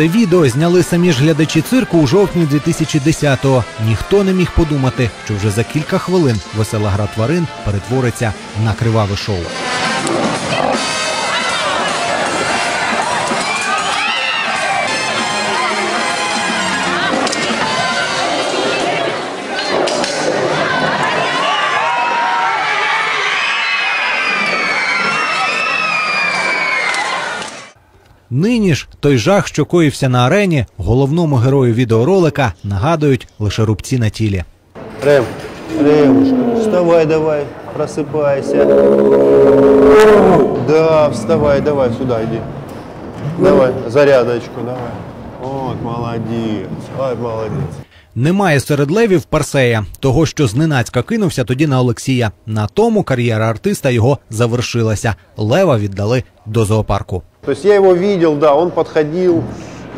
Це відео зняли самі ж глядачі цирку у жовтні 2010-го. Ніхто не міг подумати, що вже за кілька хвилин весела гра тварин перетвориться на криваве шоу. Нині ж той жах, що коївся на арені, головному герою відеоролика нагадують лише рубці на тілі. Рем, Ремушка, вставай давай, просипайся. Да, вставай, давай, сюди йди. Давай, зарядочку, давай. От, молодець, ай, молодец. Немає серед левів Парсея, того, що зненацька кинувся тоді на Олексія. На тому кар'єра артиста його завершилася. Лева віддали до зоопарку. Тобто я його бачив, да, он підходив,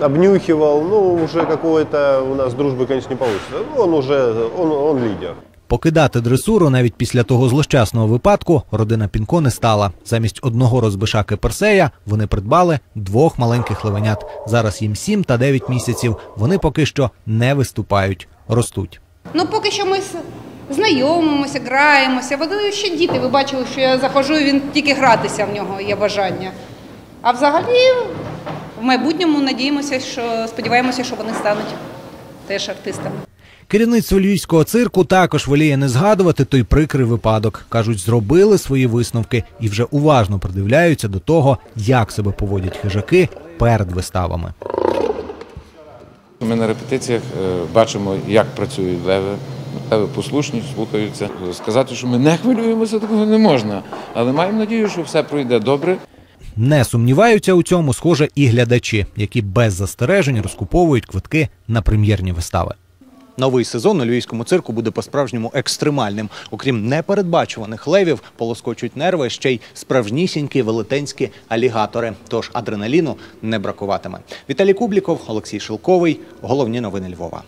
обнюхивал, ну, вже какой-то у нас дружби, звісно, не вийде. Ну, Он уже, он, он лидер. Покидати дресуру навіть після того злощасного випадку родина Пінко не стала. Замість одного розбишаки Персея вони придбали двох маленьких левенят. Зараз їм 7 та 9 місяців. Вони поки що не виступають, ростуть. Ну, поки що ми знайомимося, граємося. Вони ще діти. Ви бачили, що я заходжу, і він тільки гратися в нього є бажання. А взагалі, в майбутньому надіємося, що сподіваємося, що вони стануть теж артистами. Керівництво львівського цирку також воліє не згадувати той прикрий випадок. кажуть, зробили свої висновки і вже уважно придивляються до того, як себе поводять хижаки перед виставами. Ми на репетиціях е, бачимо, як працюють леви. Леви послушні, слухаються. Сказати, що ми не хвилюємося, такого не можна. Але маємо надію, що все пройде добре. Не сумніваються у цьому, схоже, і глядачі, які без застережень розкуповують квитки на прем'єрні вистави. Новий сезон у львівському цирку буде по-справжньому екстремальним. Окрім непередбачуваних левів, полоскочуть нерви ще й справжнісінькі велетенські алігатори. Тож адреналіну не бракуватиме. Віталій Кубліков, Олексій Шилковий. Головні новини Львова.